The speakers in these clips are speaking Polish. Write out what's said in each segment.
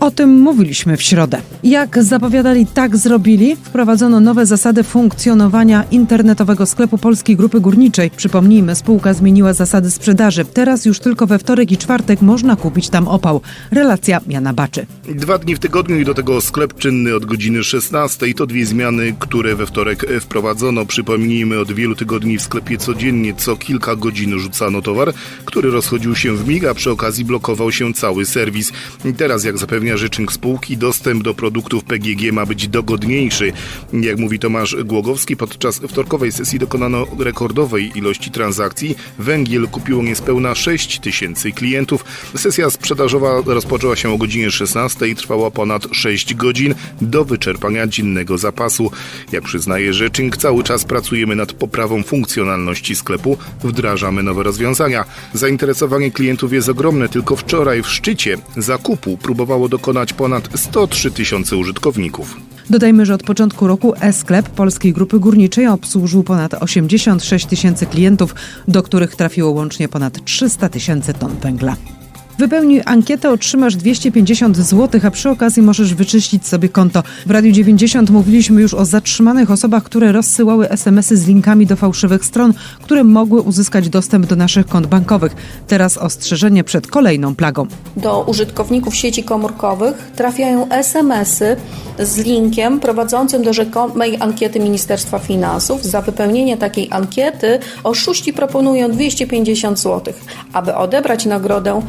O tym mówiliśmy w środę. Jak zapowiadali, tak zrobili. Wprowadzono nowe zasady funkcjonowania internetowego sklepu Polskiej Grupy Górniczej. Przypomnijmy, spółka zmieniła zasady sprzedaży. Teraz już tylko we wtorek i czwartek można kupić tam opał. Relacja Jana Baczy. Dwa dni w tygodniu i do tego sklep czynny od godziny 16. To dwie zmiany, które we wtorek wprowadzono. Przypomnijmy, od wielu tygodni w sklepie codziennie co kilka godzin rzucano towar, który rozchodził się w mig, a przy okazji blokował się cały serwis. Teraz, jak zapewnia rzecznik spółki, dostęp do produktów PGG ma być dogodniejszy. Jak mówi Tomasz Głogowski, podczas wtorkowej sesji dokonano rekordowej ilości transakcji. Węgiel kupiło niespełna 6 tysięcy klientów. Sesja sprzedażowa rozpoczęła się o godzinie 16 i trwała ponad 6 godzin do wyczerpania dziennego zapasu. Jak przyznaje rzecznik, cały czas pracujemy nad poprawą funkcjonalności sklepu, wdrażamy nowe rozwiązania. Zainteresowanie klientów jest ogromne. Tylko wczoraj w szczycie zakupu próbowało dokonać ponad 103 tysiące użytkowników. Dodajmy, że od początku roku e-sklep Polskiej Grupy Górniczej obsłużył ponad 86 tysięcy klientów, do których trafiło łącznie ponad 300 tysięcy ton węgla. Wypełnij ankietę, otrzymasz 250 zł, a przy okazji możesz wyczyścić sobie konto. W Radiu 90 mówiliśmy już o zatrzymanych osobach, które rozsyłały SMS-y z linkami do fałszywych stron, które mogły uzyskać dostęp do naszych kont bankowych. Teraz ostrzeżenie przed kolejną plagą. Do użytkowników sieci komórkowych trafiają SMS-y z linkiem prowadzącym do rzekomej ankiety Ministerstwa Finansów. Za wypełnienie takiej ankiety oszuści proponują 250 zł. Aby odebrać nagrodę,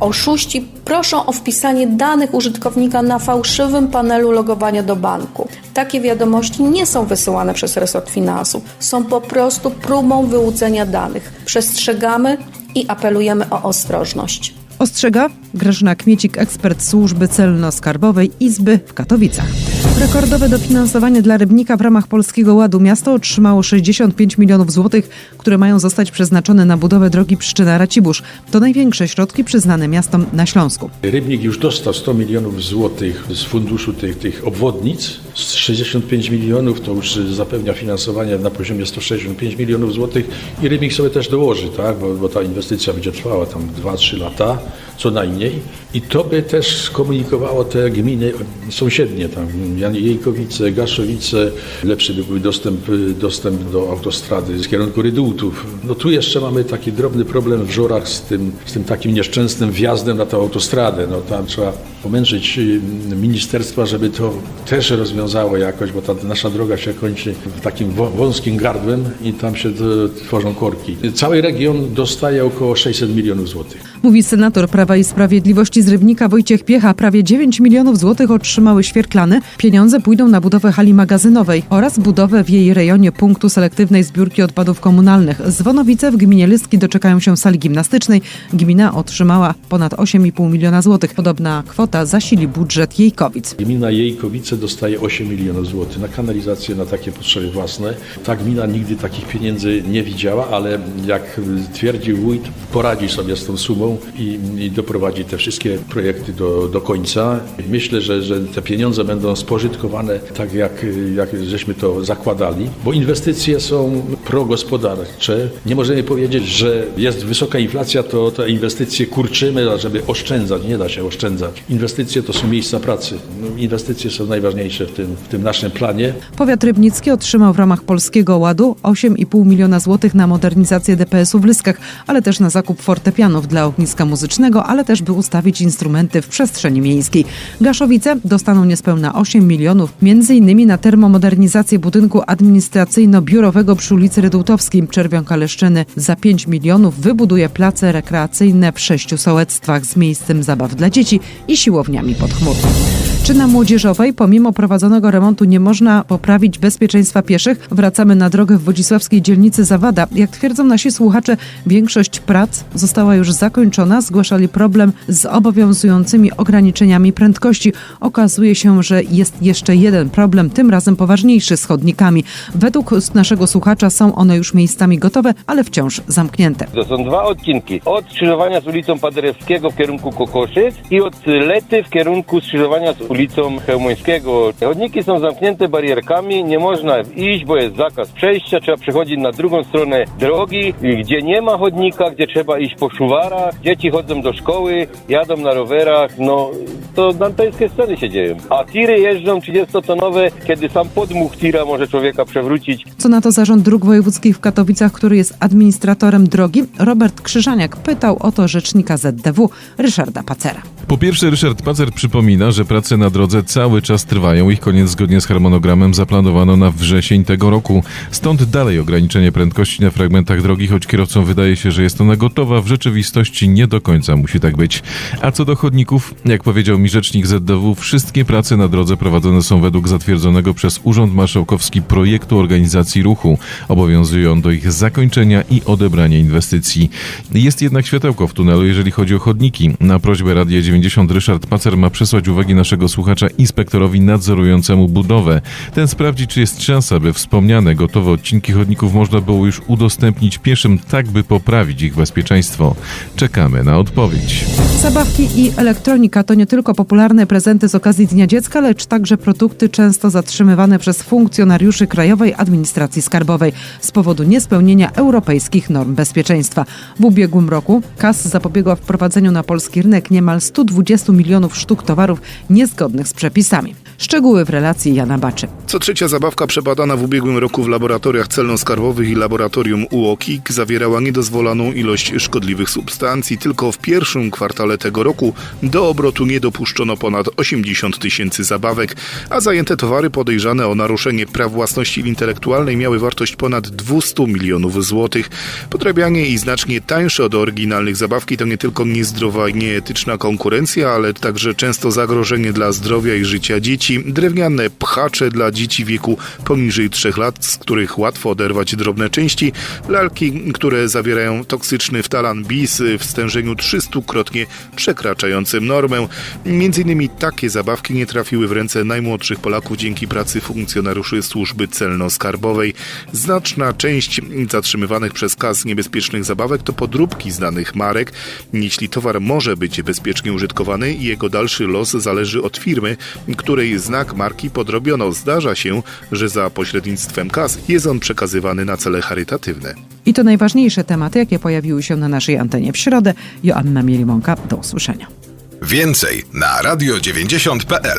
oszuści proszą o wpisanie danych użytkownika na fałszywym panelu logowania do banku. Takie wiadomości nie są wysyłane przez resort finansów, są po prostu próbą wyłudzenia danych. Przestrzegamy i apelujemy o ostrożność. Ostrzega Grażyna Kmiecik, ekspert służby celno-skarbowej Izby w Katowicach. Rekordowe dofinansowanie dla Rybnika w ramach Polskiego Ładu miasto otrzymało 65 milionów złotych, które mają zostać przeznaczone na budowę drogi Pszczyna-Racibórz. To największe środki przyznane miastom na Śląsku. Rybnik już dostał 100 milionów złotych z funduszu tych, tych obwodnic. Z 65 milionów to już zapewnia finansowanie na poziomie 165 milionów złotych i Rybnik sobie też dołoży, tak? bo, bo ta inwestycja będzie trwała tam 2-3 lata co najmniej. I to by też skomunikowało te gminy sąsiednie, tam Jejkowice, Gaszowice, lepszy by był dostęp, dostęp do autostrady z kierunku Rydultów. No tu jeszcze mamy taki drobny problem w Żorach z tym, z tym takim nieszczęsnym wjazdem na tę autostradę. No tam trzeba pomęczyć ministerstwa, żeby to też rozwiązało jakoś, bo ta nasza droga się kończy takim wąskim gardłem i tam się tworzą korki. Cały region dostaje około 600 milionów złotych. Mówi senator Prawa i Sprawiedliwości z Rybnika Wojciech Piecha. Prawie 9 milionów złotych otrzymały świerklany. Pieniądze pójdą na budowę hali magazynowej oraz budowę w jej rejonie punktu selektywnej zbiórki odpadów komunalnych. Zwonowice w gminie Lystki doczekają się sali gimnastycznej. Gmina otrzymała ponad 8,5 miliona złotych. Podobna kwota zasili budżet Jejkowic. Gmina Jejkowice dostaje 8 milionów złotych na kanalizację, na takie potrzeby własne. Ta gmina nigdy takich pieniędzy nie widziała, ale jak twierdził wójt, poradzi sobie z tą sumą i, i doprowadzi te wszystkie projekty do, do końca. Myślę, że, że te pieniądze będą spożytkowane tak, jak, jak żeśmy to zakładali, bo inwestycje są progospodarcze. Nie możemy powiedzieć, że jest wysoka inflacja, to te inwestycje kurczymy, żeby oszczędzać. Nie da się oszczędzać. Inwestycje to są miejsca pracy. No, inwestycje są najważniejsze w tym, w tym naszym planie. Powiat Rybnicki otrzymał w ramach Polskiego Ładu 8,5 miliona złotych na modernizację DPS-u w Lyskach, ale też na zakup fortepianów dla ogniska muzycznego, ale też by ustawić instrumenty w przestrzeni miejskiej. Gaszowice dostaną niespełna 8 milionów, innymi na termomodernizację budynku administracyjno-biurowego przy ulicy Redutowskiej. Czerwionka Leszczyny za 5 milionów wybuduje place rekreacyjne w sześciu sołectwach z miejscem zabaw dla dzieci i siłowniami pod chmur. Czy na Młodzieżowej, pomimo prowadzonego remontu, nie można poprawić bezpieczeństwa pieszych? Wracamy na drogę w wodzisławskiej dzielnicy Zawada. Jak twierdzą nasi słuchacze, większość prac została już zakończona. Zgłaszali problem z obowiązującymi ograniczeniami prędkości. Okazuje się, że jest jeszcze jeden problem, tym razem poważniejszy z chodnikami. Według naszego słuchacza są one już miejscami gotowe, ale wciąż zamknięte. To są dwa odcinki. Od skrzyżowania z ulicą Paderewskiego w kierunku Kokoszyc i od Lety w kierunku skrzyżowania z ulicą Chełmońskiego. Chodniki są zamknięte barierkami, nie można iść, bo jest zakaz przejścia, trzeba przechodzić na drugą stronę drogi, gdzie nie ma chodnika, gdzie trzeba iść po szuwarach, dzieci chodzą do szkoły, jadą na rowerach, no to dantejskie sceny się dzieją. A tiry jeżdżą 30-tonowe, kiedy sam podmuch tira może człowieka przewrócić. Co na to Zarząd Dróg Wojewódzkich w Katowicach, który jest administratorem drogi? Robert Krzyżaniak pytał o to rzecznika ZDW Ryszarda Pacera. Po pierwsze, Ryszard Pacer przypomina, że prace na drodze cały czas trwają. Ich koniec zgodnie z harmonogramem zaplanowano na wrzesień tego roku. Stąd dalej ograniczenie prędkości na fragmentach drogi, choć kierowcom wydaje się, że jest ona gotowa, w rzeczywistości nie do końca musi tak być. A co do chodników, jak powiedział mi rzecznik ZDW, wszystkie prace na drodze prowadzone są według zatwierdzonego przez Urząd Marszałkowski projektu organizacji ruchu. Obowiązują do ich zakończenia i odebrania inwestycji. Jest jednak światełko w tunelu, jeżeli chodzi o chodniki. Na prośbę Radia 90 Ryszard Pacer ma przesłać uwagi naszego słuchacza inspektorowi nadzorującemu budowę. Ten sprawdzi, czy jest szansa, by wspomniane gotowe odcinki chodników można było już udostępnić pieszym, tak by poprawić ich bezpieczeństwo. Czekamy na odpowiedź. Zabawki i elektronika to nie tylko popularne prezenty z okazji Dnia Dziecka, lecz także produkty często zatrzymywane przez funkcjonariuszy Krajowej Administracji Skarbowej z powodu niespełnienia europejskich norm bezpieczeństwa. W ubiegłym roku KAS zapobiegła wprowadzeniu na polski rynek niemal 120 milionów sztuk towarów niezgodnych z przepisami. Szczegóły w relacji Jana Baczy. Co trzecia zabawka przebadana w ubiegłym roku w laboratoriach celno-skarbowych i laboratorium UOKiK zawierała niedozwoloną ilość szkodliwych substancji. Tylko w pierwszym kwartale tego roku do obrotu nie dopuszczono ponad 80 tysięcy zabawek, a zajęte towary podejrzane o naruszenie praw własności intelektualnej miały wartość ponad 200 milionów złotych. Podrabianie i znacznie tańsze od oryginalnych zabawki to nie tylko niezdrowa i nieetyczna konkurencja, ale także często zagrożenie dla zdrowia i życia dzieci. Drewniane pchacze dla dzieci wieku poniżej 3 lat, z których łatwo oderwać drobne części, lalki, które zawierają toksyczny ftalan bis w stężeniu 300-krotnie przekraczającym normę. Między innymi takie zabawki nie trafiły w ręce najmłodszych Polaków dzięki pracy funkcjonariuszy służby celno-skarbowej. Znaczna część zatrzymywanych przez KAS niebezpiecznych zabawek to podróbki znanych marek. Jeśli towar może być bezpiecznie użytkowany, jego dalszy los zależy od firmy, której znak marki podrobiono. Zdarza się, że za pośrednictwem KAS jest on przekazywany na cele charytatywne. I to najważniejsze tematy, jakie pojawiły się na naszej antenie w środę. Joanna Mielimonka, do usłyszenia. Więcej na radio90.pl.